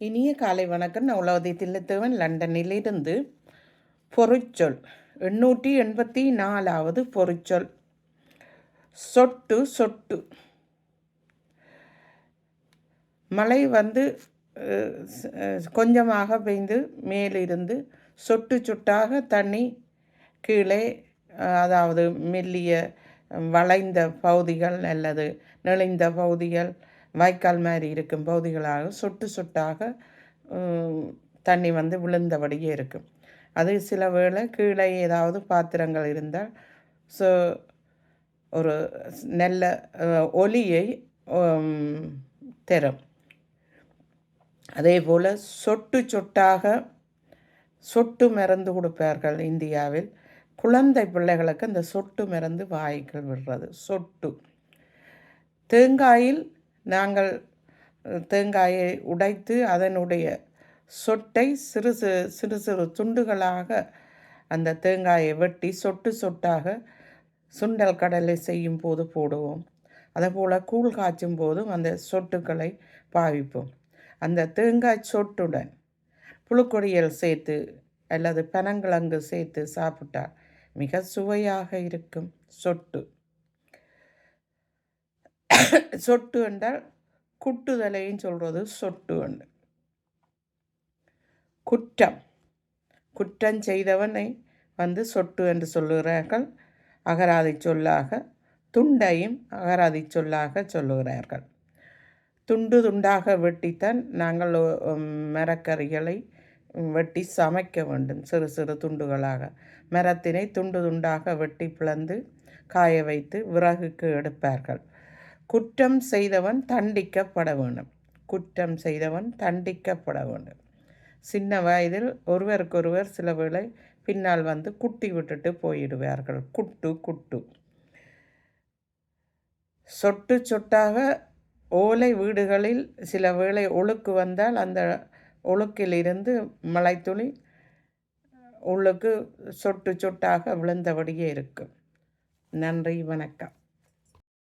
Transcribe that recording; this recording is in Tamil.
இனிய காலை வணக்கம். நான் உலகத்தை தில்லத்தவன் லண்டனிலிருந்து பொறிச்சொல் எண்ணூற்றி எண்பத்தி நாலாவது பொறிச்சொல் சொட்டு சொட்டு. மழை வந்து கொஞ்சமாக பெய்ந்து மேலிருந்து சொட்டு சொட்டாக தண்ணி கீழே அதாவது மெல்லிய வளைந்த பகுதிகள் அல்லது நெளிந்த பகுதிகள் வாய்க்கால் மாதிரி இருக்கும் பகுதிகளாக சொட்டு சொட்டாக தண்ணி வந்து விழுந்தபடியே இருக்கும். அது சில வேளை கீழே ஏதாவது பாத்திரங்கள் இருந்தால் ஸோ ஒரு நல்ல ஒலியை தரும். அதே போல் சொட்டு சொட்டாக சொட்டு மருந்து கொடுப்பார்கள் இந்தியாவில். குழந்தை பிள்ளைகளுக்கு அந்த சொட்டு மருந்து வாய்க்கள் விடுறது. சொட்டு. தேங்காயில் நாங்கள் தேங்காயை உடைத்து அதனுடைய சொட்டை சிறு சிறு சிறு சிறு துண்டுகளாக அந்த தேங்காயை வெட்டி சொட்டு சொட்டாக சுண்டல் கடலை செய்யும் போது போடுவோம். அதேபோல் கூழ் காய்ச்சும் போதும் அந்த சொட்டுக்களை பாவிப்போம். அந்த தேங்காய் சொட்டுடன் புழுக்கொடியல் சேர்த்து அல்லது பனங்கிழங்கு சேர்த்து சாப்பிட்டால் மிக சுவையாக இருக்கும் சொட்டு. சொட்டு என்றால் குட்டுதலையும் சொல்கிறது சொட்டு என்று. குற்றம். குற்றம் செய்தவனை வந்து சொட்டு என்று சொல்லுகிறார்கள். அகராதி சொல்லாக துண்டையும் அகராதி சொல்லாக சொல்லுகிறார்கள். துண்டு துண்டாக வெட்டித்தான் நாங்கள் மரக்கறிகளை வெட்டி சமைக்க வேண்டும். சிறு சிறு துண்டுகளாக. மரத்தினை துண்டு துண்டாக வெட்டி பிளந்து காய வைத்து விறகுக்கு எடுப்பார்கள். குற்றம் செய்தவன் தண்டிக்கப்பட வேண்டும். குற்றம் செய்தவன் தண்டிக்கப்பட வேண்டும். சின்ன வயதில் ஒருவருக்கொருவர் சில வேளை பின்னால் வந்து குட்டி விட்டுட்டு போயிடுவார்கள். Good good. சொட்டு சொட்டாக ஓலை வீடுகளில் சில வேளை ஒழுக்கு வந்தால் அந்த ஒழுக்கிலிருந்து மலைத்துளி உள்ளுக்கு சொட்டு சொட்டாக விழுந்தபடியே இருக்கும். நன்றி வணக்கம்.